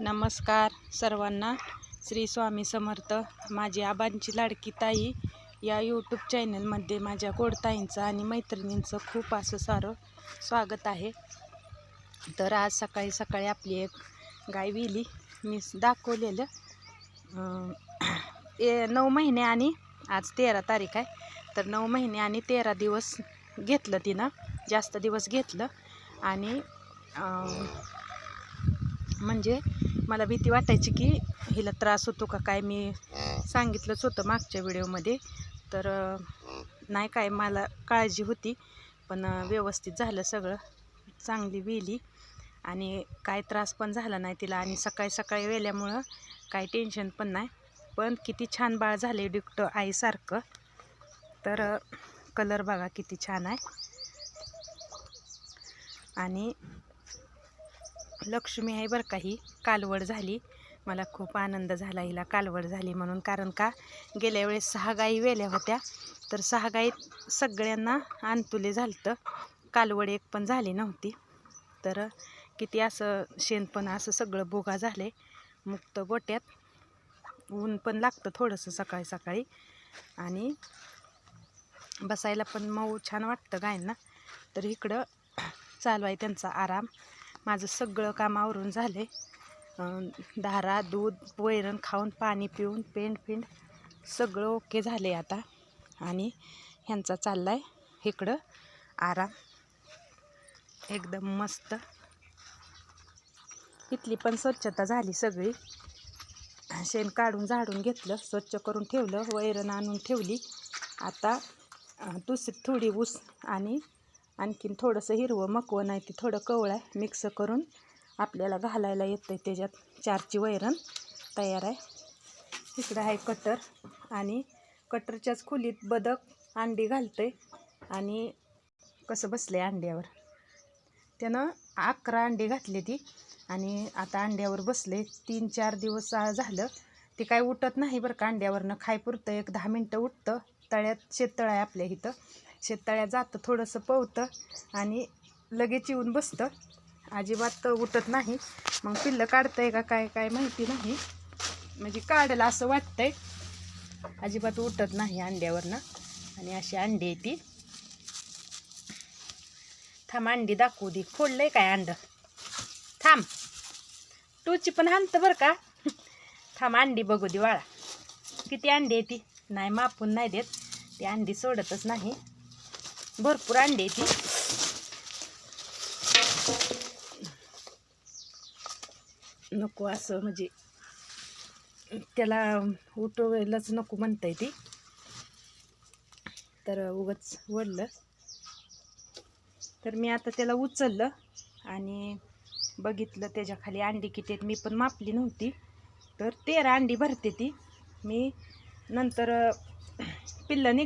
नमस्कार सर्वांना. श्री स्वामी समर्थ माझी आबांची लाडकी ताई या यूट्यूब चॅनलमध्ये माझ्या गोडताईंचं आणि मैत्रिणींचं खूप असं सारं स्वागत आहे. तर आज सकाळी सकाळी आपली एक गाय विली मी दाखवलेलं. ए नऊ महिने आणि आज तेरा तारीख आहे. तर नऊ महिने आणि तेरा दिवस घेतलं तिनं जास्त दिवस घेतलं. आणि म्हणजे मला भीती वाटायची की हिला त्रास होतो का काय मी सांगितलंच होतं मागच्या व्हिडिओमध्ये. तर नाही काय मला काळजी होती पण व्यवस्थित झालं सगळं. चांगली वेली. आणि काय त्रास पण झाला नाही तिला. आणि सकाळी सकाळी वेल्यामुळं काय टेन्शन पण नाही. पण किती छान बाळ झाले डिक्ट आईसारखं. तर कलर बघा किती छान आहे. आणि लक्ष्मी आहे बरं का ही. कालवड झाली. मला खूप आनंद झाला हिला कालवड झाली म्हणून. कारण का? गेल्या वेळेस सहा गायी वेल्या होत्या. तर सहा गायीत सगळ्यांना आणतुले झालं कालवड एक पण झाली नव्हती. तर किती असं शेण पण असं सगळं बोगा झाले. मुक्त गोट्यात. ऊन पण लागतं थोडंसं सकाळी सकाळी. आणि बसायला पण मऊ छान वाटतं गायींना. तर इकडं चालू आहे त्यांचा आराम. माझं सगळं काम आवरून झाले. दारा दूध वैरण खाऊन पाणी पिऊन पेंट पिंट सगळं ओके झाले आता. आणि ह्यांचा चालला आहे इकडं आराम. एकदम मस्त. इथली पण स्वच्छता झाली सगळी. शेण काढून झाडून घेतलं स्वच्छ करून ठेवलं वैरण आणून ठेवली. आता दुसरी थोडी ऊस आणि आणखीन थोडंसं हिरवं मकवं नाही ते थोडं कवळं आहे. मिक्स करून आपल्याला घालायला येतं आहे त्याच्यात. चारची वैरण तयार आहे. इकडं आहे कटर आणि कटरच्याच खोलीत बदक अंडी घालतंय आणि कसं बसलं आहे अंड्यावर. त्यानं अकरा अंडी घातली ती आणि आता अंड्यावर बसले तीन चार दिवस झालं ते काय उठत नाही बरं का अंड्यावरनं. खाय पुरतं एक दहा मिनटं उठतं. तळ्यात शेततळं आहे आपल्या इथं. शेततळ्यात जातं थोडंसं पवतं आणि लगेच येऊन बसतं. अजिबात उठत नाही. मग पिल्लं काढतंय का काय काय माहिती नाही. म्हणजे काढलं असं वाटतंय. अजिबात उठत नाही अंड्यावरनं. आणि अशी अंडी आहे ती. थांब अंडी दाखवू दे. फोडलंय काय अंड? थांब. टूची पण हाणतं बरं का? थांब अंडी बघू दे वाळा किती अंडी आहे ती? नाही मापून नाही देत. ती अंडी सोडतच नाही. भरपूर अंडी आहे ती. नको असं म्हणजे त्याला उठवायलाच नको म्हणताय ती. तर उगच वडलं. तर मी आता त्याला उचललं आणि बघितलं त्याच्याखाली अंडी किती आहेत. मी पण मापली नव्हती. तर तेरा अंडी भरते ती. मी नंतर पिल्लं निघ